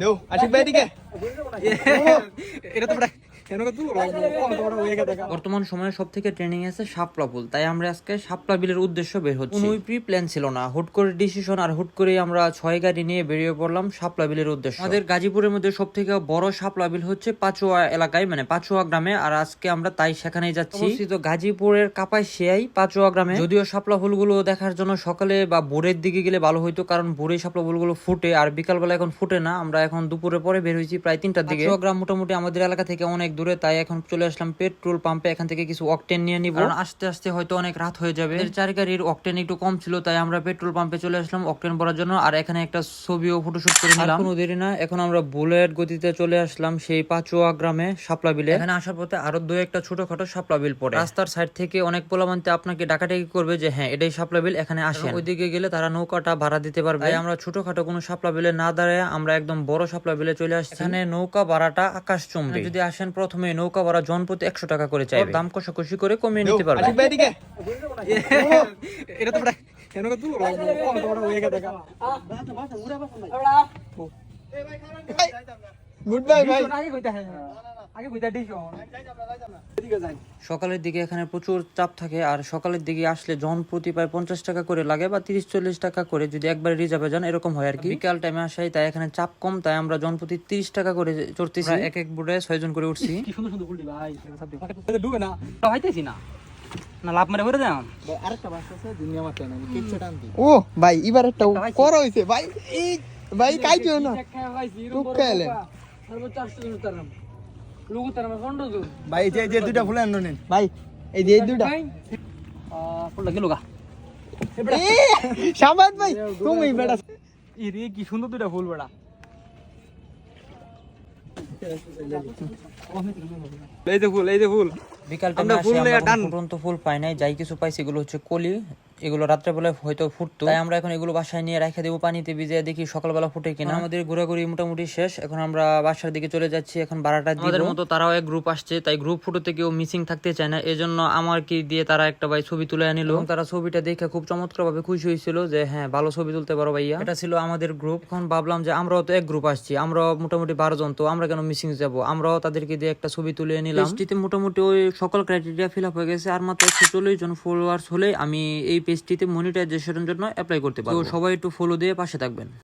দেও আশিক ভাই এদিকে। এটা তো বর্তমান সময়ে সব থেকে ট্রেনিং আছে শাপলা পুল তাই আমরা আজকে শাপলা বিলের উদ্দেশ্য বের হচ্ছি। কোনো প্রি প্ল্যান ছিল না। হুট করে ডিসিশন আর হুট করে আমরা ছয় গাড়ি নিয়ে বেরিয়ে পড়লাম শাপলা বিলের উদ্দেশ্য। আমাদের গাজীপুরের মধ্যে সব থেকে বড় শাপলা বিল হচ্ছে পাচুয়া এলাকায় মানে পাচুয়া গ্রামে। আর আজকে আমরা তাই সেখানেই যাচ্ছি। অবস্থিত গাজীপুরের কাপাই শিয়াই পাচুয়া গ্রামে। যদিও শাপলা ফুলগুলো দেখার জন্য সকালে বা ভোরের দিকে গেলে ভালো হইতো কারণ ভোরে শাপলা ফুলগুলো ফুটে। আর বিকালবেলা এখন ফুটে না। আমরা এখন দুপুরে পরে বের হয়েছি প্রায় তিনটার দিকে। গ্রাম মোটামুটি আমাদের এলাকা থেকে অনেক দূরে তাই এখন চলে আসলাম পেট্রোল পাম্পে। এখান থেকে কিছু অকটেন নিয়ে নিব। কারণ আস্তে আস্তে হয়তো অনেক রাত হয়ে যাবে। এর চার গাড়ির অকটেন একটু কম ছিল তাই আমরা পেট্রোল পাম্পে চলে আসলাম অকটেন ভরার জন্য। আর এখানে একটা ছবিও ফটোশুট করে নিলাম। কোনো দেরি না এখন আমরা বুলেট গতিতে চলে আসলাম সেই পাচুয়া গ্রামে শাপলা বিলে। এখানে আসার পথে আরও দু একটা ছোটখাটো শাপলা বিল পড়ে। রাস্তার সাইড থেকে অনেক পোলামানতে আপনাকে ডাকাডাকি করবে যে হ্যাঁ এটাই শাপলা বিল এখানে আসেন। ওইদিকে গেলে তারা নৌকাটা ভাড়া দিতে পারবে। তাই আমরা ছোটখাটো কোনো শাপলা বিলে না দাঁড়ায় আমরা একদম বড় শাপলা বিলে চলে আসছি। এখানে নৌকা ভাড়াটা আকাশ চুম্বি যদি আসেন প্রথমে নৌকা ভাড়া জনপ্রতি একশো টাকা করে চাইবে। দাম কষাকষি করে কমিয়ে নিতে পারবে। এটা তো হয়ে গুড বাই ভাই। সকালের দিকে এখানে প্রচুর চাপ থাকে আর সকালের দিকে আসলে জন প্রতি প্রায় পঞ্চাশ টাকা করে লাগে বা তিরিশ চল্লিশ টাকা করে যদি একবার রিজার্ভে যান এরকম হয় আর কি। বিকাল টাইমে আসাই তাই এখানে চাপ কম তাই আমরা জন প্রতি তিরিশ টাকা করে চড়তেছি এক এক বুড়ে ছয় জন করে উঠছি। সুন্দর সুন্দর ভাই। ডুবে না। হইতেছি না। না লাভ মারে করে দাম আরেকটা বাস আছে দুনিয়া মাত্র না ও ভাই এবার একটা কর হইছে ভাই এই ভাই কাইছো না। টুক ভাই যে যে দুইটা ফুল আনো নেন। ভাই এই যে দুইটা। ফুলটা গেল গা। শাবাদ ভাই তুমি বেটা। ইরে কি সুন্দর দুইটা ফুল বেড়া এই যে ফুল এই যে ফুল। বিকাল আমরা টাইমে ফুল আমরা ফুটন্ত পাই নাই যাই কিছু পাইছি এগুলো হচ্ছে কলি এগুলো হয়তো ফুটতো। তাই আমরা এখন এগুলো বাসায় নিয়ে রেখে দেবো পানিতে ভিজিয়ে দেখি সকালবেলা ফুটে কিনা। আমাদের ঘোরাঘুরি মোটামুটি শেষ এখন আমরা বাসার দিকে চলে যাচ্ছি এখন বারাটা আমাদের মতো তারাও এক গ্রুপ আসছে তাই গ্রুপ ফটোতে কেউ মিসিং থাকতে চায় না। এজন্য আমার কি দিয়ে তারা একটা ভাই ছবি তুলে আনিল। এবং তারা ছবিটা দেখে খুব চমৎকার ভাবে খুশি হয়েছিল যে হ্যাঁ ভালো ছবি তুলতে পারো ভাইয়া। এটা ছিল আমাদের গ্রুপ এখন ভাবলাম যে আমরাও তো এক গ্রুপ আসছি আমরাও মোটামুটি বারো জন তো আমরা কেন মিসিং যাব? আমরাও তাদেরকে দিয়ে একটা ছবি তুলে নিলাম। মোটামুটি ওই সকল ক্রাইটেরিয়া ফিল আপ হয়ে গেছে আর মাত্র একশো চল্লিশ জন ফলোয়ার্স হলে আমি এই পেজটিতে মনিটাইজেশনের জন্য অ্যাপ্লাই করতে পারব। সবাই একটু ফলো দিয়ে পাশে থাকবেন।